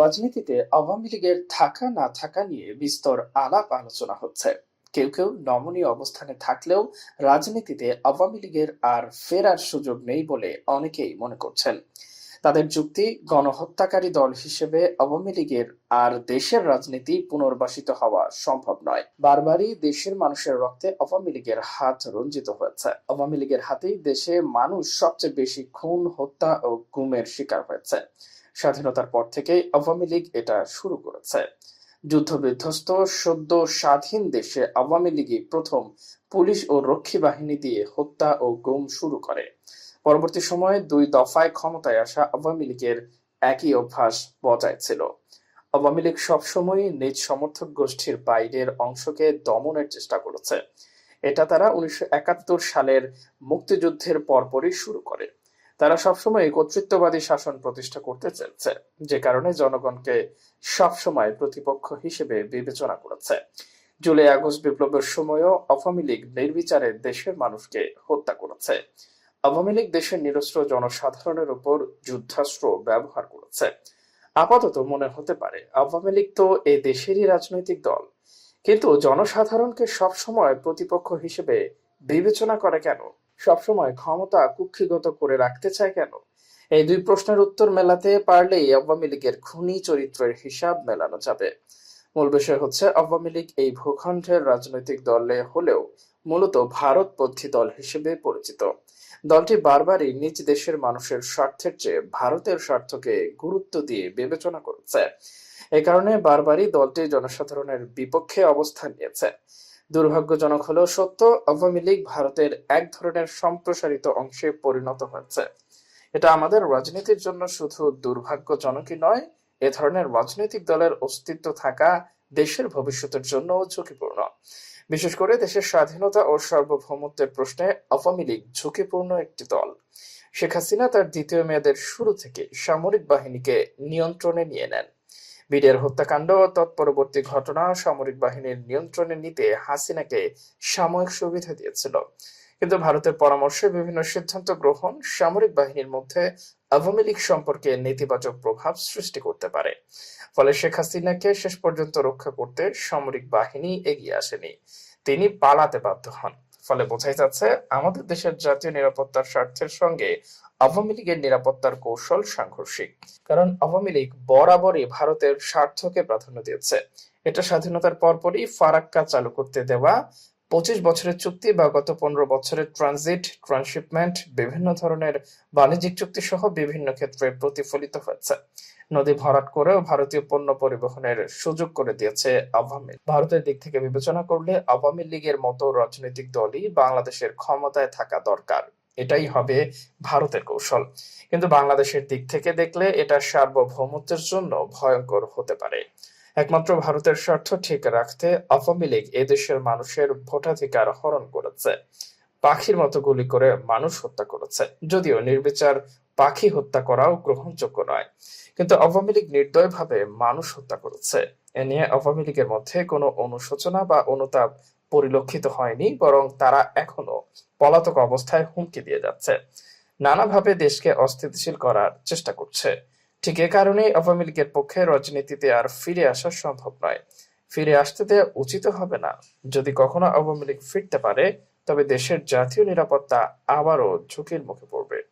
রাজনীতিতে আওয়ামী লীগের থাকা না থাকা নিয়ে বিস্তর আলাপ আলোচনা হচ্ছে। কেউ কেউ নমনীয় অবস্থানে থাকলেও রাজনীতিতে আওয়ামী লীগের আর ফেরার সুযোগ নেই বলে অনেকেই মনে করছেন। তাদের যুক্তি, গণহত্যাকারী দল হিসেবে আওয়ামী লীগের আর দেশের রাজনীতি পুনর্বাসিত হওয়া সম্ভব নয়। বারবারই দেশের মানুষের রক্তে আওয়ামী লীগের হাত রঞ্জিত হয়েছে। আওয়ামী লীগের হাতেই দেশে মানুষ সবচেয়ে বেশি খুন, হত্যা ও গুমের শিকার হয়েছে। স্বাধীনতার পর থেকেই আওয়ামী লীগ এটা শুরু করেছে। যুদ্ধ বিধ্বস্ত সদ্য স্বাধীন দেশে আওয়ামী লীগই প্রথম পুলিশ ও রক্ষী বাহিনী দিয়ে হত্যা ও গুম শুরু করে। পরবর্তী সময়ে দুই দফায় ক্ষমতায় আসা আওয়ামী লীগের একই অভ্যাস বজায় ছিল। আওয়ামী লীগ সবসময়ই নিজ সমর্থক গোষ্ঠীর বাইরের অংশকে দমনের চেষ্টা করেছে। এটা তারা উনিশশো একাত্তর সালের মুক্তিযুদ্ধের পরপরই শুরু করে। তারা সবসময় কর্তৃত্ববাদী শাসন প্রতিষ্ঠা করতে চেয়েছে, যে কারণে জনগণকে সবসময় প্রতিপক্ষ হিসেবে বিবেচনা করেছে। জুলাই আগস্ট বিপ্লবের সময়ও আওয়ামী লীগ নির্বিচারে দেশের মানুষকে হত্যা করেছে। আওয়ামী লীগ দেশের নিরস্ত্র জনসাধারণের উপর যুদ্ধাস্ত্র ব্যবহার করেছে। আপাতত মনে হতে পারে, আওয়ামী লীগ তো এ দেশেরই রাজনৈতিক দল। কিন্তু জনসাধারণকে সবসময় প্রতিপক্ষ হিসেবে বিবেচনা করে কেন? সবসময় ক্ষমতা কুক্ষিগত করে রাখতে চায় কেন? এই দুই প্রশ্নের উত্তর মেলাতে পারলেই আওয়ামী লীগের খুনি চরিত্রের হিসাব মেলানো যাবে। মূল বিষয় হচ্ছে, আওয়ামী লীগ এই ভূখণ্ডের রাজনৈতিক দলে হলেও মূলত ভারতপন্থী দল হিসেবে পরিচিত। দলটি বারবারই নিজ দেশের মানুষের স্বার্থের চেয়ে ভারতের স্বার্থকে গুরুত্ব দিয়ে বিবেচনা করেছে। এ কারণে বারবারই দলটি জনসাধারণের বিপক্ষে অবস্থান নিয়েছে। দুর্ভাগ্যজনক হলেও সত্য, আওয়ামী লীগ ভারতের এক ধরনের সম্প্রসারিত অংশে পরিণত হয়েছে। এটা আমাদের রাজনীতির জন্য শুধু দুর্ভাগ্যজনকই নয়, এ ধরনের রাজনৈতিক দলের অস্তিত্ব থাকা দেশের ভবিষ্যতের জন্য ঝুঁকিপূর্ণ। বিশেষ করে দেশের স্বাধীনতা ও সার্বভৌমত্বের প্রশ্নে আওয়ামী লীগ ঝুঁকিপূর্ণ একটি দল। শেখ হাসিনা তার দ্বিতীয় মেয়াদের শুরু থেকে সামরিক বাহিনীকে নিয়ন্ত্রণে নিয়ে নেন। বিডিআর হত্যাকাণ্ড, তৎপরবর্তী ঘটনা, সামরিক বাহিনীর নিয়ন্ত্রণে নিতে হাসিনাকে সাময়িক সুবিধা দিয়েছিল। কিন্তু ভারতের পরামর্শে বিভিন্ন সিদ্ধান্ত গ্রহণ সামরিক বাহিনীর মধ্যে আওয়ামী লীগ সম্পর্কে নেতিবাচক প্রভাব সৃষ্টি করতে পারে। ফলে শেখ হাসিনাকে শেষ পর্যন্ত রক্ষা করতে সামরিক বাহিনী এগিয়ে আসেনি। তিনি পালাতে বাধ্য হন। ফলে বোঝাই যাচ্ছে, আমাদের দেশের জাতীয় নিরাপত্তার স্বার্থের সঙ্গে আওয়ামী লীগের নিরাপত্তার কৌশল সাংঘর্ষিক। কারণ আওয়ামী লীগ বরাবরই ভারতের স্বার্থকে প্রাধান্য দিয়েছে। এটা স্বাধীনতার পরপরই ফারাক্কা চালু করতে দেওয়া পঁচিশ বছরের চুক্তি বা গত পনেরো বছরের ট্রানজিট ট্রান্সশিপমেন্ট বিভিন্ন ধরনের বাণিজ্যিক চুক্তি সহ বিভিন্ন ক্ষেত্রে প্রতিফলিত হয়েছে। নদী ভরাট করেও ভারতীয় পণ্য পরিবহনের সুযোগ করে দিয়েছে আওয়ামী ভারতের দিক থেকে বিবেচনা করলে আওয়ামী লীগের মতো রাজনৈতিক দলই বাংলাদেশের ক্ষমতায় থাকা দরকার। এটাই হবে ভারতের কৌশল। কিন্তু বাংলাদেশের দিক থেকে দেখলে এটা সার্বভৌমত্বের জন্য ভয়ঙ্কর হতে পারে। একমাত্র ভারতের স্বার্থ ঠিক রাখতে আওয়ামী লীগ এদেশের মানুষের ভোটাধিকার হরণ করেছে। পাখির মতো গুলি করে মানুষ হত্যা করেছে। যদিও নির্বিচার পাখি হত্যা করাও গ্রহণযোগ্য নয়। কিন্তু আওয়ামী লীগ নির্দয়ভাবে মানুষ হত্যা করেছে। এ নিয়ে আওয়ামী লীগের মধ্যে কোনো অনুশোচনা বা অনুতাপ পরিলক্ষিত হয়নি, বরং তারা এখনও পলাতক অবস্থায় হুমকি দিয়ে যাচ্ছে। নানাভাবে দেশকে অস্থিতিশীল করার চেষ্টা করছে। ঠিক এ কারণেই আওয়ামী লীগের পক্ষে রাজনীতিতে আর ফিরে আসা সম্ভব নয়। ফিরে আসতে দেওয়া উচিত হবে না। যদি কখনো আওয়ামী লীগ ফিরতে পারে, তবে দেশের জাতীয় নিরাপত্তা আবারও ঝুঁকির মুখে পড়বে।